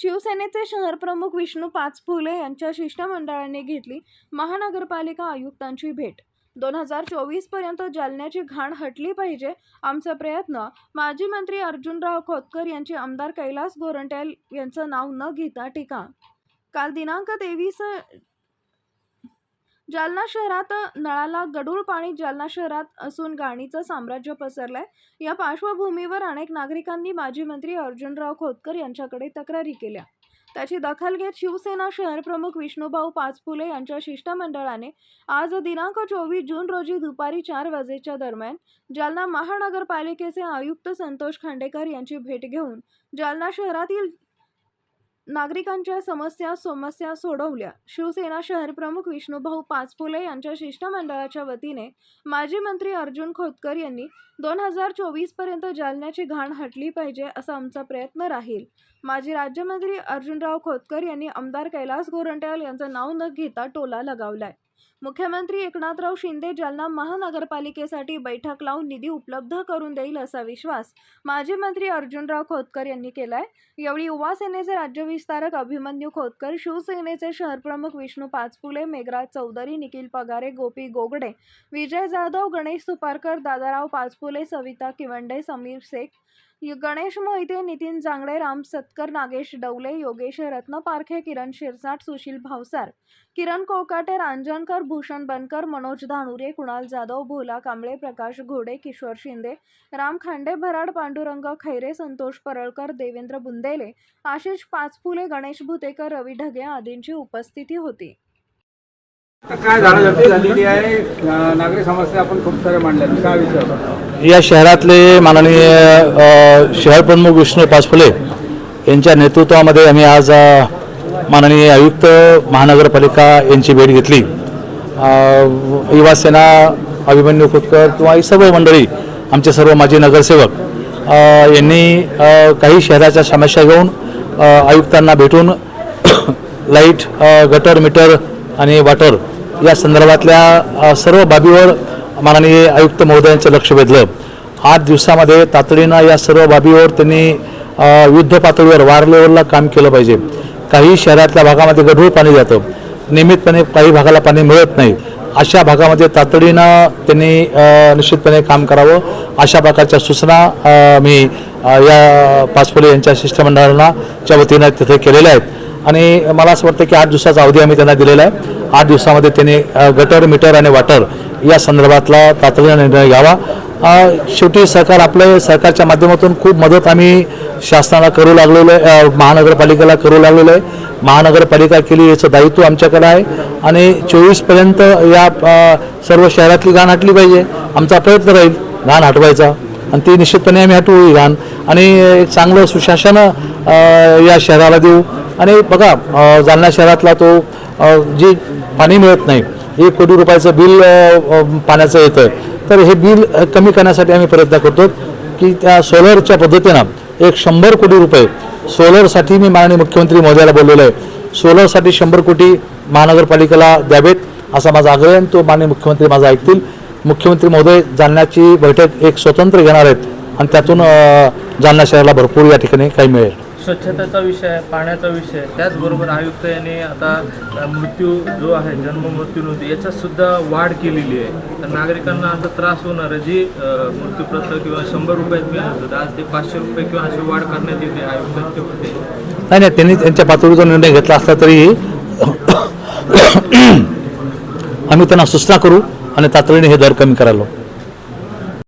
शिवसेनेचे शहरप्रमुख विष्णू पाचफुले यांच्या शिष्टमंडळाने घेतली महानगरपालिका आयुक्तांची भेट. दोन हजार चोवीसपर्यंत जालन्याची घाण हटली पाहिजे आमचा प्रयत्न. माजी मंत्री अर्जुनराव खोतकर यांची आमदार कैलास गोरंट्याल यांचं नाव न घेता टीका. काल दिनांक तेवीस जालना शहरात नळाला गढूळ पाणी जालना शहरात असून गाणीचं साम्राज्य पसरलं आहे या पार्श्वभूमीवर अनेक नागरिकांनी माजी मंत्री अर्जुनराव खोतकर यांच्याकडे तक्रारी केल्या. त्याची दखल घेत शिवसेना शहरप्रमुख विष्णुभाऊ पाचफुले यांच्या शिष्टमंडळाने आज दिनांक चोवीस जून रोजी दुपारी चार वाजेच्या दरम्यान जालना महानगरपालिकेचे आयुक्त संतोष खांडेकर यांची भेट घेऊन जालना शहरातील नागरिकांच्या समस्या समस्या सोडवल्या. शिवसेना शहरप्रमुख विष्णूभाऊ पाचफुले यांच्या शिष्टमंडळाच्या वतीने माजी मंत्री अर्जुन खोतकर यांनी दोन हजार चोवीसपर्यंत जालन्याची घाण हटली पाहिजे असा आमचा प्रयत्न राहील. माजी राज्यमंत्री अर्जुनराव खोतकर यांनी आमदार कैलास गोरंट्याल यांचं नाव न घेता टोला लगावलाय. मुख्यमंत्री एकनाथराव शिंदे जालना महानगरपालिकेसाठी बैठक लावून निधी उपलब्ध करून देईल असा विश्वास माजी मंत्री अर्जुनराव खोतकर यांनी केलाय. यावेळी युवा सेनेचे राज्य विस्तारक अभिमन्यू खोतकर शिवसेनेचे शहरप्रमुख विष्णू पाचपुले मेघराज चौधरी निखिल पगारे गोपी गोगडे विजय जाधव गणेश सुपारकर दादाराव पाचपुले सविता किवंडे समीर शेख गणेश मोहिते नितीन जांगडे राम सतकर नागेश डवले योगेश रत्न पारखे किरण शिरसाट सुशील भावसार किरण कोकाटे रांजणकर भूषण बनकर मनोज धानुरे कुणाल जाधव भोला कांबळे प्रकाश घोडे किशोर शिंदे राम खांडे भराड पांडुरंग खैरे संतोष परळकर देवेंद्र बुंदेले आशिष पाचफुले गणेश भुतेकर रवी ढगे आदींची उपस्थिती होती. काय झालेली आहे. नागरिक समस्या आपण खूप साऱ्या मांडल्या काय विषय होता? या शहरातले माननीय अ, शहरप्रमुख विष्णू पाचफुले यांच्या नेतृत्वामध्ये आम्ही आज माननीय आयुक्त महानगरपालिका यांची भेट घेतली. युवा सेना अभिमन्यू खोतकर किंवा ही सर्व मंडळी आमचे सर्व माजी नगरसेवक यांनी काही शहराच्या समस्या घेऊन आयुक्तांना भेटून लाइट गटर मीटर आणि वॉटर या संदर्भातल्या सर्व बाबीवर माननीय आयुक्त महोदयांचं लक्ष वेधलं. आठ दिवसामध्ये तातडीनं या सर्व बाबीवर त्यांनी युद्ध पातळीवर वार लेवलला काम केलं पाहिजे. काही शहरातल्या भागामध्ये गढूळ पाणी जातं. नियमितपणे काही भागाला पाणी मिळत नाही. अशा भागामध्ये तातडीनं त्यांनी निश्चितपणे काम करावं. अशा प्रकारच्या सूचना मी या पाचपोले यांच्या शिष्टमंडळांनाच्या वतीनं तिथे केलेल्या आहेत. आणि मला असं वाटतं की आठ दिवसाचा अवधी आम्ही त्यांना दिलेला आहे. आठ दिवसामध्ये त्यांनी गटर मीटर आणि वॉटर या संदर्भातला तातडीनं निर्णय घ्यावा. शेवटी सरकार आपलं सरकारच्या माध्यमातून खूप मदत आम्ही शासनाला करू लागलेलो आहे महानगरपालिकेला करू लागलेलो आहे. महानगरपालिका केली याचं दायित्व आमच्याकडे आहे. आणि चोवीसपर्यंत या सर्व शहरातली घाण हटली पाहिजे. आमचा प्रयत्न राहील घाण हटवायचा. आणि ती निश्चितपणे आम्ही हटवू ही घाण. आणि एक चांगलं सुशासन या शहराला देऊ. आणि बघा जालना शहरातला तो जी पाणी मिळत नाही एक कोटी रुपयाचं बिल पाण्याचं येतं तर हे बिल कमी करण्यासाठी आम्ही प्रयत्न करतो की त्या सोलरच्या पद्धतीनं एक शंभर कोटी रुपये सोलरसाठी मी माननीय मुख्यमंत्री महोदयाला बोललेलो आहे. सोलरसाठी शंभर कोटी महानगरपालिकेला द्यावेत असा माझा आग्रह आहे आणि तो माननीय मुख्यमंत्री माझा ऐकतील. मुख्यमंत्री महोदय जालन्याची बैठक एक स्वतंत्र घेणार आहेत आणि त्यातून जालना शहराला भरपूर या ठिकाणी काही मिळेल. स्वच्छतेचा विषय आहे पाण्याचा विषय त्याचबरोबर आयुक्त यांनी आता मृत्यू जो आहे जन्म मृत्यू नोंदी याच्यात सुद्धा वाढ केलेली आहे. तर नागरिकांना आता त्रास होणार आहे जी अ, मृत्यूप्रत किंवा शंभर रुपयात मिळत होतं आज ते पाचशे रुपये किंवा अशी वाढ करण्यात येते आयुक्तांचे होते नाही नाही त्यांनी त्यांच्या पातळीचा निर्णय घेतला असला तरी आम्ही त्यांना सूचना करू आणि तातडीने हे दर कमी करायला